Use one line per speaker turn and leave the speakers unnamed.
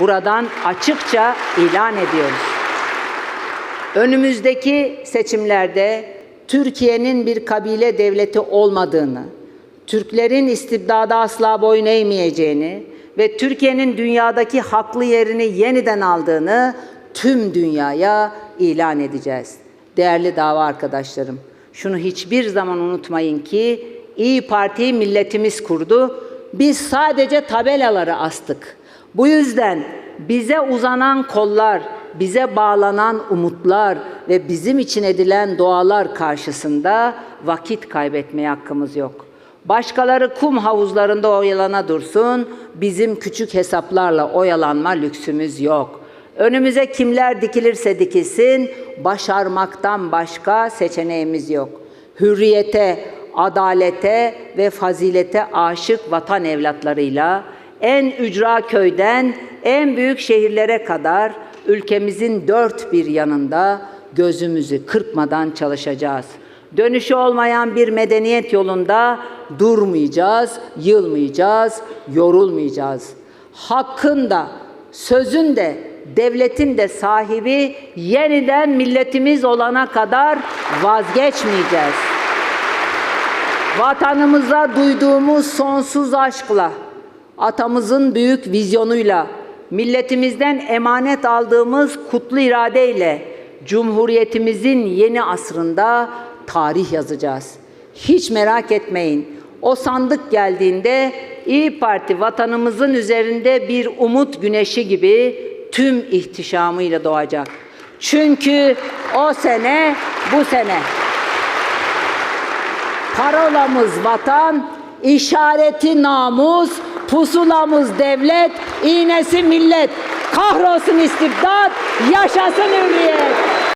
buradan açıkça ilan ediyoruz. Önümüzdeki seçimlerde Türkiye'nin bir kabile devleti olmadığını, Türklerin istibdada asla boyun eğmeyeceğini ve Türkiye'nin dünyadaki haklı yerini yeniden aldığını tüm dünyaya ilan edeceğiz. Değerli dava arkadaşlarım, şunu hiçbir zaman unutmayın ki İyi Parti'yi milletimiz kurdu. Biz sadece tabelaları astık. Bu yüzden bize uzanan kollar, bize bağlanan umutlar ve bizim için edilen dualar karşısında vakit kaybetmeye hakkımız yok. Başkaları kum havuzlarında oyalana dursun, bizim küçük hesaplarla oyalanma lüksümüz yok. Önümüze kimler dikilirse dikilsin, başarmaktan başka seçeneğimiz yok. Hürriyete, adalete ve fazilete aşık vatan evlatlarıyla en ücra köyden en büyük şehirlere kadar ülkemizin dört bir yanında gözümüzü kırpmadan çalışacağız. Dönüşü olmayan bir medeniyet yolunda durmayacağız, yılmayacağız, yorulmayacağız. Hakkın da, sözün de, devletin de sahibi yeniden milletimiz olana kadar vazgeçmeyeceğiz. Vatanımıza duyduğumuz sonsuz aşkla, atamızın büyük vizyonuyla, milletimizden emanet aldığımız kutlu iradeyle Cumhuriyetimizin yeni asrında tarih yazacağız. Hiç merak etmeyin. O sandık geldiğinde İyi Parti vatanımızın üzerinde bir umut güneşi gibi tüm ihtişamıyla doğacak. Çünkü o sene bu sene. Parolamız vatan, işareti namus, pusulamız devlet, iğnesi millet. Kahrolsun istibdat, yaşasın hürriyet.